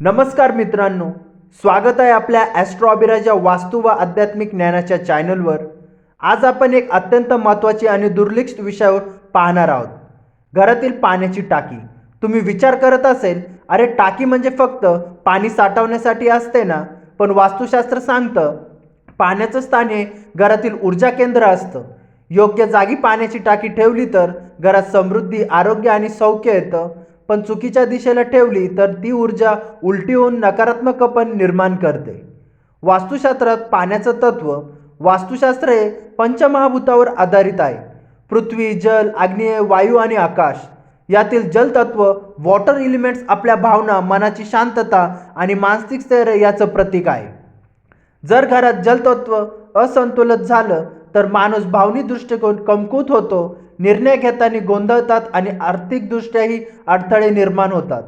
नमस्कार मित्रांनो स्वागत आहे आपल्या ॲस्ट्रॉबिराच्या वास्तू व आध्यात्मिक ज्ञानाच्या चॅनलवर आज आपण एक अत्यंत महत्त्वाची आणि दुर्लक्षित विषयावर पाहणार आहोत. घरातील पाण्याची टाकी. तुम्ही विचार करत असेल अरे टाकी म्हणजे फक्त पाणी साठवण्यासाठी असते ना? पण वास्तुशास्त्र सांगतं पाण्याचं स्थान हे घरातील ऊर्जा केंद्र असतं. योग्य जागी पाण्याची टाकी ठेवली तर घरात समृद्धी आरोग्य आणि सौख्य येतं. पण चुकीच्या दिशेला ठेवली तर ती ऊर्जा उलटी होऊन नकारात्मकपण निर्माण करते. वास्तुशास्त्रात पाण्याचं तत्व वास्तुशास्त्र हे पंचमहाभूतावर आधारित आहे. पृथ्वी जल आग्नेय वायू आणि आकाश यातील जलतत्व वॉटर इलिमेंट्स आपल्या भावना मनाची शांतता आणि मानसिक स्थैर्य याचं प्रतीक आहे. जर घरात जलतत्व असंतुलित झालं तर माणूस भावनिक दृष्टिकोन कमकुत होतो निर्णय घेताना गोंधळतात आणि आर्थिकदृष्ट्याही अडथळे निर्माण होतात.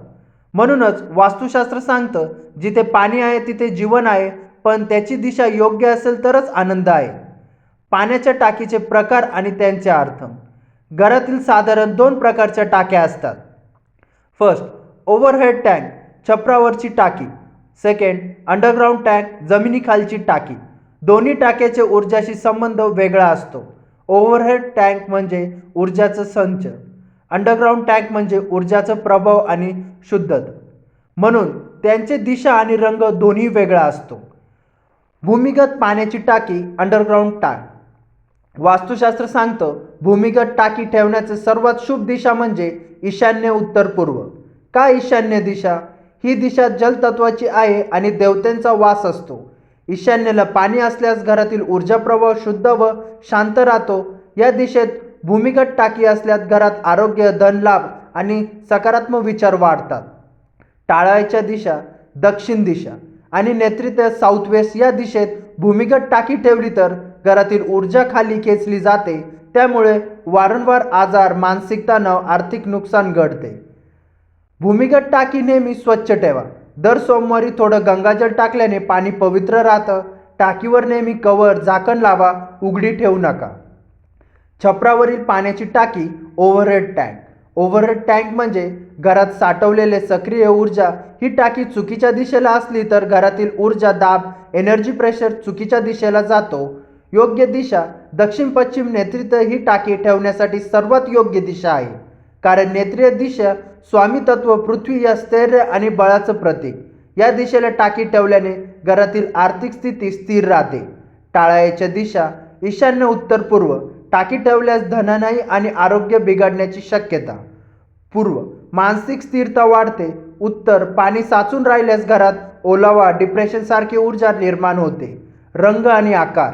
म्हणूनच वास्तुशास्त्र सांगतं जिथे पाणी आहे तिथे जीवन आहे पण त्याची दिशा योग्य असेल तरच आनंद आहे. पाण्याच्या टाकीचे प्रकार आणि त्यांचे अर्थ. घरातील साधारण दोन प्रकारच्या टाक्या असतात. फर्स्ट ओव्हरहेड टँक छपरावरची टाकी. सेकंड अंडरग्राऊंड टँक जमिनीखालची टाकी. दोन्ही टाक्याचे ऊर्जाशी संबंध वेगळा असतो. ओव्हरहेड टँक म्हणजे ऊर्जाचं संच. अंडरग्राऊंड टँक म्हणजे ऊर्जाचं प्रभाव आणि शुद्धता. म्हणून त्यांचे दिशा आणि रंग दोन्ही वेगळा असतो. भूमिगत पाण्याची टाकी अंडरग्राऊंड टँक. वास्तुशास्त्र सांगतं भूमिगत टाकी ठेवण्याचं सर्वात शुभ दिशा म्हणजे ईशान्य उत्तर पूर्व. का ईशान्य दिशा? ही दिशा जलतत्वाची आहे आणि देवतेंचा वास असतो. ईशान्येला पाणी असल्यास घरातील ऊर्जा प्रवाह शुद्ध व शांत राहतो. या दिशेत भूमिगत टाकी असल्यास घरात आरोग्य धनलाभ आणि सकारात्मक विचार वाढतात. टाळायच्या दिशा दक्षिण दिशा आणि नेतृत्व साऊथ वेस्ट या दिशेत भूमिगत टाकी ठेवली तर घरातील ऊर्जा खाली खेचली जाते. त्यामुळे वारंवार आजार मानसिक तणाव आर्थिक नुकसान घडते. भूमिगत टाकी नेहमी स्वच्छ ठेवा. दर सोमवारी थोडं गंगाजल टाकल्याने पाणी पवित्र राहतं. टाकीवर नेहमी कवर झाकण लावा उघडी ठेवू नका. छपरावरील पाण्याची टाकी ओव्हरहेड टँक. ओव्हरहेड टँक म्हणजे घरात साठवलेले सक्रिय ऊर्जा. ही टाकी चुकीच्या दिशेला असली तर घरातील ऊर्जा दाब एनर्जी प्रेशर चुकीच्या दिशेला जातो. योग्य दिशा दक्षिण पश्चिम नेतृत्व ही टाकी ठेवण्यासाठी सर्वात योग्य दिशा आहे. कारण नेत्रीय दिशा स्वामीतत्व पृथ्वी या स्थैर्य आणि बळाचं प्रतीक. या दिशेला टाकी ठेवल्याने घरातील आर्थिक स्थिती स्थिर राहते. टाळायच्या दिशा ईशान्य उत्तर पूर्व. टाकी ठेवल्यास धननाई आणि आरोग्य बिघडण्याची शक्यता. पूर्व. मानसिक स्थिरता वाढते. उत्तर. पाणी साचून राहिल्यास घरात ओलावा डिप्रेशनसारखी ऊर्जा निर्माण होते. रंग आणि आकार.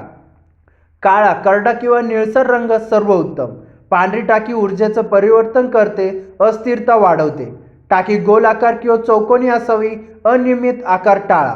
काळा करडा किंवा निळसर रंग सर्व उत्तम पांढरी टाकी ऊर्जेचं परिवर्तन करते अस्थिरता वाढवते. टाकी गोल आकार किंवा चौकोनी असावी अनियमित आकार टाळा.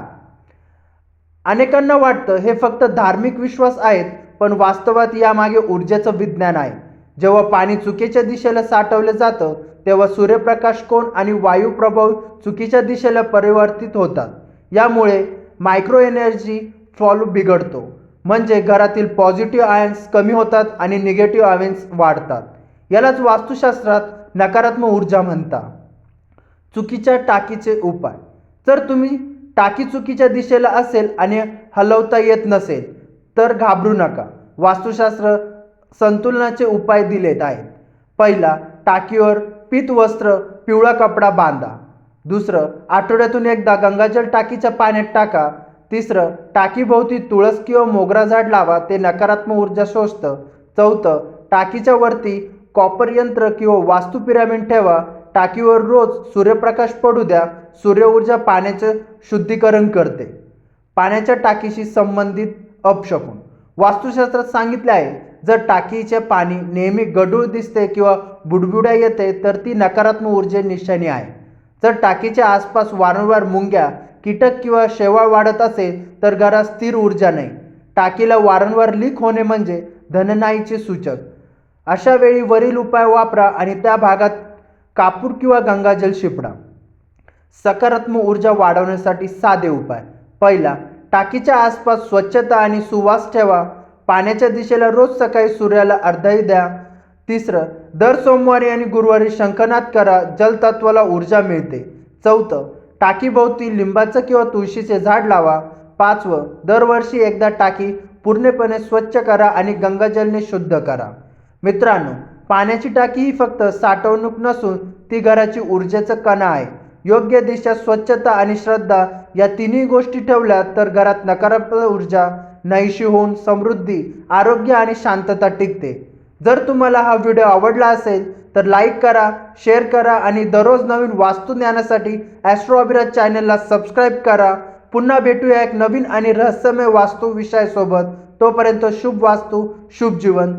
अनेकांना वाटतं हे फक्त धार्मिक विश्वास आहेत पण वास्तवात यामागे ऊर्जेचं विज्ञान आहे. जेव्हा पाणी चुकीच्या दिशेला साठवलं जातं तेव्हा सूर्यप्रकाश कोण आणि वायू प्रभाव चुकीच्या दिशेला परिवर्तित होतात. यामुळे मायक्रो एनर्जी फॉलो बिघडतो. म्हणजे घरातील पॉझिटिव्ह आयन्स कमी होतात आणि निगेटिव्ह आयन्स वाढतात. यालाच वास्तुशास्त्रात नकारात्मक ऊर्जा म्हणतात. चुकीच्या टाकीचे उपाय. जर तुम्ही टाकी चुकीच्या दिशेला असेल आणि हलवता येत नसेल तर घाबरू नका. वास्तुशास्त्र संतुलनाचे उपाय दिलेत आहेत. पहिला टाकीवर पीत वस्त्र पिवळा कपडा बांधा. दुसरं आठवड्यातून एकदा गंगाजल टाकीच्या पाण्यात टाका. तिसरं टाकीभोवती तुळस किंवा मोगरा झाड लावा ते नकारात्मक ऊर्जा शोषतं. चौथं टाकीच्या वरती कॉपर यंत्र किंवा वास्तू पिरामिड ठेवा. टाकीवर रोज सूर्यप्रकाश पडू द्या. सूर्य ऊर्जा पाण्याचं शुद्धीकरण करते. पाण्याच्या टाकीशी संबंधित अपशकून. वास्तुशास्त्रात सांगितले आहे जर टाकीचे पाणी नेहमी गढूळ दिसते किंवा बुडबुड्या येते तर ती नकारात्मक ऊर्जे निशाणी आहे. जर टाकीच्या आसपास वारंवार मुंग्या कीटक किंवा शेवाळ वाढत असेल तर घरात स्थिर ऊर्जा नाही. टाकीला वारंवार लीक होणे म्हणजे धननाईचे सूचक. अशा वेळी वरील उपाय वापरा आणि त्या भागात कापूर किंवा गंगाजल शिपडा. सकारात्मक ऊर्जा वाढवण्यासाठी साधे उपाय. पहिला टाकीच्या आसपास स्वच्छता आणि सुवास ठेवा. पाण्याच्या दिशेला रोज सकाळी सूर्याला अर्धाही द्या. तिसरं दर सोमवारी आणि गुरुवारी शंखनाद करा. जलतत्वाला ऊर्जा मिळते. चौथं टाकीभोवती लिंबाचं किंवा तुळशीचे झाड लावा. पाचवं दरवर्षी एकदा टाकी पूर्णपणे स्वच्छ करा आणि गंगाजलने शुद्ध करा. मित्रांनो पाण्याची टाकी ही फक्त साठवणूक नसून ती घराची ऊर्जेचं कणा आहे. योग्य दिशा स्वच्छता आणि श्रद्धा या तिन्ही गोष्टी ठेवल्या तर घरात नकारात्मक ऊर्जा नाहीशी होऊन समृद्धी आरोग्य आणि शांतता टिकते. जर तुम्हाला हा व्हिडिओ आवडला असेल तर लाईक करा शेअर करा आणि दररोज नवीन वास्तू ज्ञानासाठी ॲस्ट्रो अभिराज चॅनलला सबस्क्राईब करा. पुन्हा भेटूया एक नवीन आणि रहस्यमय वास्तू विषयासोबत. तोपर्यंत शुभ वास्तू शुभ जीवन.